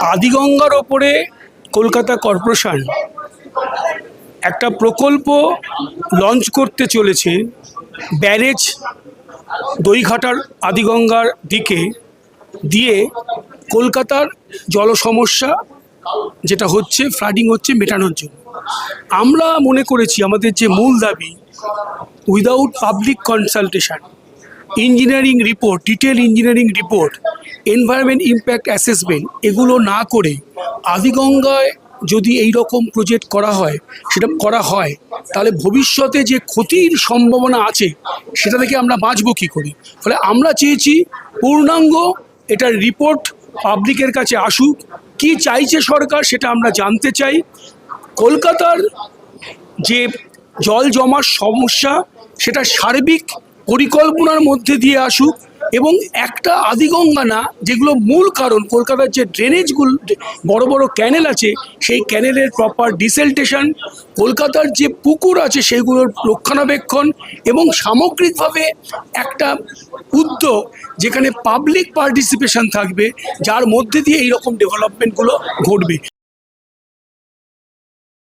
আদিগঙ্গার ওপরে কলকাতা কর্পোরেশন একটা প্রকল্প লঞ্চ করতে চলেছে ব্যারেজ দইঘাটার আদিগঙ্গার দিকে দিয়ে কলকাতার জল সমস্যা যেটা হচ্ছে ফ্লাডিং হচ্ছে, মেটানোর জন্য। আমরা মনে করেছি আমাদের যে মূল দাবি without public consultation engineering report detail engineering report environment impact assessment এগুলো না করে আদিগঙ্গায় যদি এই রকম প্রজেক্ট করা হয়, সেটা করা হয়, তাহলে ভবিষ্যতে যে ক্ষতির সম্ভাবনা আছে, সেটা থেকে আমরা বাঁচবো কী করি? ফলে আমরা চেয়েছি পূর্ণাঙ্গ এটার রিপোর্ট পাবলিকের কাছে আসুক, কি চাইছে সরকার সেটা আমরা জানতে চাই। কলকাতার যে জল জমার সমস্যা, সেটা সার্বিক পরিকল্পনার মধ্যে দিয়ে আসুক এবং একটা আদিগঙ্গা না, যেগুলো মূল কারণ, কলকাতার যে ড্রেনেজগুলো বড় বড় ক্যানেল আছে, সেই ক্যানেলের প্রপার ডিসেলটেশন কলকাতার যে পুকুর আছে, সেগুলোর রক্ষণাবেক্ষণ এবং সামগ্রিকভাবে একটা উদ্যোগ যেখানে পাবলিক পার্টিসিপেশন থাকবে, যার মধ্যে দিয়ে এইরকম ডেভেলপমেন্টগুলো ঘটবে।